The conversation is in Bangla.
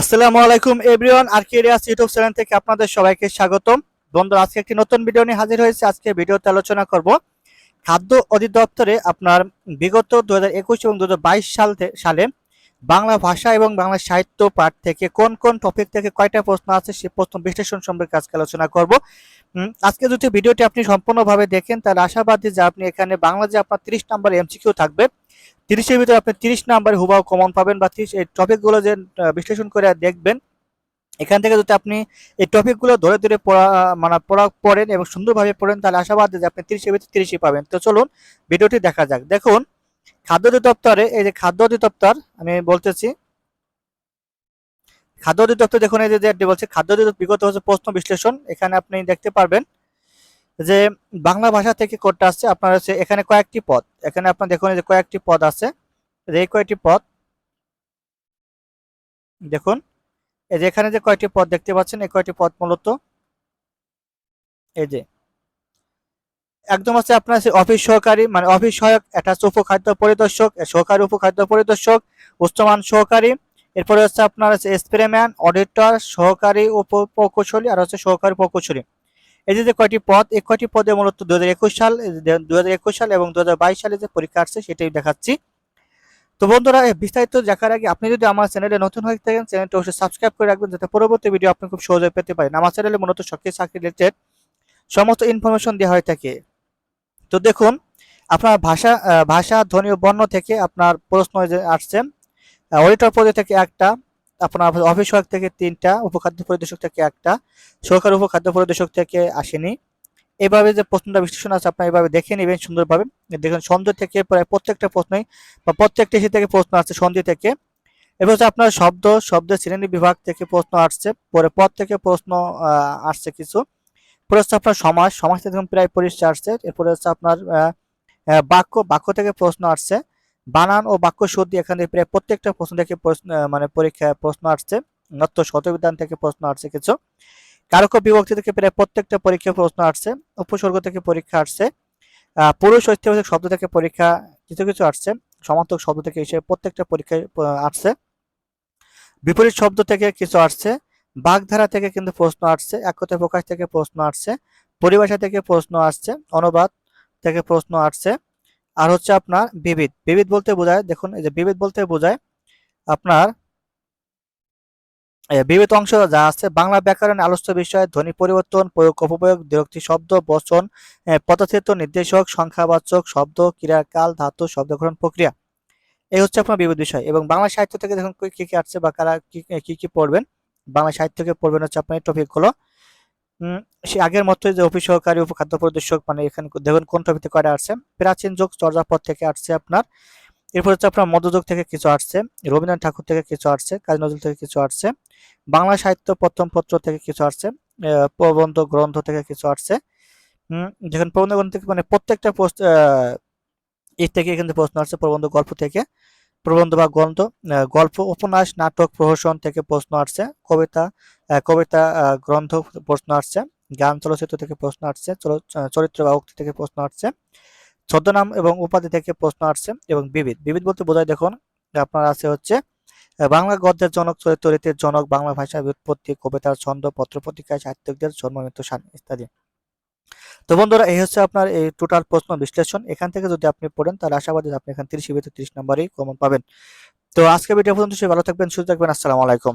আসসালামু আলাইকুম, এভরিওয়ান। আর্কিরিয়াস ইউটিউব চ্যানেল থেকে আপনাদের সবাইকে স্বাগতম। বন্ধুরা আজকে একটি নতুন ভিডিও নিয়ে হাজির হয়েছে। আজকে ভিডিওতে আলোচনা করব খাদ্য অধিদপ্তরে আপনার বিগত দু হাজার একুশ এবং দু সাল সালে বাংলা ভাষা এবং বাংলা সাহিত্য পাঠ থেকে কোন কোন টপিক থেকে কয়টা প্রশ্ন আছে সেই প্রশ্ন বিশ্লেষণ সম্পর্কে আজকে আলোচনা করব। আজকে যদি ভিডিওটি আপনি সম্পূর্ণভাবে দেখেন, তাহলে আশাবাদী যে আপনি এখানে বাংলা যে আপনার তিরিশ নাম্বার এমসিকিউ থাকবে তিরিশের ভিতরে আপনি তিরিশ নাম্বার হুবাও কমন পাবেন বা তিরিশ, এই টপিকগুলো যে বিশ্লেষণ করে দেখবেন। এখান থেকে যদি আপনি এই টপিকগুলো ধরে ধরে পড়া মানে পড়া, পড়েন এবং সুন্দরভাবে পড়েন, তাহলে আশাবাদ যে আপনি তিরিশের ভিতরে তিরিশই পাবেন। তো চলুন ভিডিওটি দেখা যাক। দেখুন, খাদ্য অধিদপ্তরে, এই যে খাদ্য অধিদপ্তর, আমি বলতেছি, খাদ্য অধিদপ্তর দেখুন, এই যে বলছে খাদ্য অধিদপ্তর বিগত হচ্ছে প্রশ্ন বিশ্লেষণ। এখানে আপনি দেখতে পারবেন যে বাংলা ভাষা থেকে কোডটা আসছে, আপনার হচ্ছে এখানে কয়েকটি পদ। এখানে আপনার দেখুন যে কয়েকটি পদ আছে। এই কয়েকটি পদ, দেখুন। এই যে এখানে যে কয়টি পদ দেখতে পাচ্ছেন, এই কয়টি পদ মূলত এই যে একদম আছে আপনার অফিস সহকারী মানে অফিস সহায়ক, এটা হচ্ছে উপখাদ্য পরিদর্শক, সহকারী, উপখাদ্য পরিদর্শক, উচ্চমান সহকারী, এরপরে হচ্ছে আপনার আছে স্প্রেম্যান, অডিটর, সহকারী উপ প্রকৌশলী আর হচ্ছে সহকারী, প্রকৌশলী। এই যে যে কয়টি পদ, এই কয়টি পদে মূলত দু হাজার একুশ সাল দু হাজার একুশ সাল এবং দু হাজার বাইশ সালে যে পরীক্ষা আসছে সেটাই দেখাচ্ছি। তো বন্ধুরা বিস্তারিত দেখার আগে আপনি যদি আমার চ্যানেলে নতুন হয়ে থাকেন, চ্যানেলটি অবশ্যই সাবস্ক্রাইব করে রাখবেন যাতে পরবর্তী ভিডিও আপনি খুব সহজে পেতে পারেন। আমার চ্যানেলে মূলত সরকারি চাকরি রিলেটেড সমস্ত ইনফরমেশন দেওয়া হয়ে থাকে। তো দেখুন, আপনার ভাষা ভাষা, ধ্বনি ও বর্ণ থেকে আপনার প্রশ্ন আসছে। অডিটর পদে থেকে একটা আপনার অফিস সহায়ক থেকে তিনটা, উপখাদ্য পরিদর্শক থেকে একটা সরকারি উপখাদ্য পরিদর্শক থেকে আসেনি। এভাবে যে প্রশ্নটা বিশ্লেষণ আছে, আপনার এভাবে দেখে নেবেন সুন্দরভাবে। দেখুন সন্ধ্যা থেকে প্রায় প্রত্যেকটা প্রশ্নই বা প্রত্যেকটা ইসে থেকে প্রশ্ন আসছে সন্ধি থেকে। এবার হচ্ছে আপনার শব্দ শব্দের শ্রেণি বিভাগ থেকে প্রশ্ন আসছে, পরে পদ থেকে প্রশ্ন আসছে কিছু। পরে হচ্ছে আপনার সমাজ সমাজ থেকে প্রায় পরিচয় আসছে। এরপরে হচ্ছে আপনার বাক্য বাক্য থেকে প্রশ্ন আসছে। বানান ও বাক্য শুদ্ধি এখানে প্রায় প্রত্যেকটা প্রশ্ন থেকে মানে পরীক্ষায় প্রশ্ন আসছে। নত্য শতবিধান থেকে প্রশ্ন আসছে কিছু। কারক বিভক্তি থেকে প্রায় প্রত্যেকটা পরীক্ষা প্রশ্ন আসছে। উপসর্গ থেকে পরীক্ষা আসছে। পুরুষ ঐতিহাসিক শব্দ থেকে পরীক্ষা কিছু কিছু আসছে। সমার্থক শব্দ থেকে এসে প্রত্যেকটা পরীক্ষায় আসছে। বিপরীত শব্দ থেকে কিছু আসছে। বাগধারা থেকে কিন্তু প্রশ্ন আসছে। একতা প্রকাশ থেকে প্রশ্ন আসছে। পরিভাষা থেকে প্রশ্ন আসছে। অনুবাদ থেকে প্রশ্ন আসছে। আর হচ্ছে আপনার বিবিধ। বিবিধ বলতে বোঝায় দেখুন এই যে বিবিধ বলতে বোঝায় আপনার বিবিধ অংশ যা আছে বাংলা ব্যাকরণ আলোচ্য বিষয় ধ্বনি পরিবর্তন প্রয়োগ অপপ্রয়োগ বিরক্তি শব্দ বচন পদচিত্র নির্দেশক সংখ্যাবাচক শব্দ ক্রিয়াকাল ধাতু শব্দগ্রহণ প্রক্রিয়া। এই হচ্ছে আপনার বিবিধ বিষয়। এবং বাংলা সাহিত্য থেকে দেখুন কি কি আসছে বা কারা কি কি পড়বেন? বাংলা সাহিত্যকে পড়বেন হচ্ছে আপনার টপিকগুলো। উম, সে আগের মতোই যে অফিস সহকারী, উপখাদ্য পরিদর্শক মানে এখানে দেখুন কোন টপিকে কয়টা আসছে? প্রাচীন যুগ চর্যাপদ থেকে আসছে আপনার। এরপর হচ্ছে আপনার মধ্যযুগ থেকে কিছু আসছে, রবীন্দ্রনাথ ঠাকুর থেকে কিছু আসছে, কাজী নজরুল থেকে কিছু আসছে, বাংলা সাহিত্য প্রথম পত্র থেকে কিছু আসছে প্রবন্ধ গ্রন্থ থেকে কিছু আসছে। যেখানে প্রবন্ধ গ্রন্থ থেকে মানে প্রত্যেকটা পোস্ট এর থেকে কিন্তু প্রশ্ন আসছে, প্রবন্ধ গল্প থেকে। প্রবন্ধ বা গ্রন্থ গল্প, উপন্যাস, নাটক, প্রহসন থেকে প্রশ্ন আসছে, কবিতা কবিতা গ্রন্থ প্রশ্ন আসছে গান চলচ্চিত্র থেকে প্রশ্ন আসছে চরিত্র বা উক্তি থেকে প্রশ্ন আসছে, ছদ্মনাম এবং উপাধি থেকে প্রশ্ন আসছে এবং বিবিধ। বিবিধ বলতে বোঝায়, দেখুন, আপনার আছে হচ্ছে বাংলা গদ্যের জনক চরিত্র রীতির জনক, বাংলা ভাষার উৎপত্তি কবিতার ছন্দ পত্রপত্রিকায় সাহিত্যিকদের জন্ম, মৃত্যু সান ইত্যাদি। তো বন্ধুরা, এই হচ্ছে আপনার এই টোটাল প্রশ্ন বিশ্লেষণ। এখান থেকে যদি আপনি পড়েন, তাহলে আশাবাদী আপনি এখান তিরিশ ভিতরে তিরিশ নম্বরেই কমন পাবেন। তো আজকে ভিডিও পর্যন্ত সে ভালো থাকবেন, সুস্থ থাকবেন। আসসালামু আলাইকুম।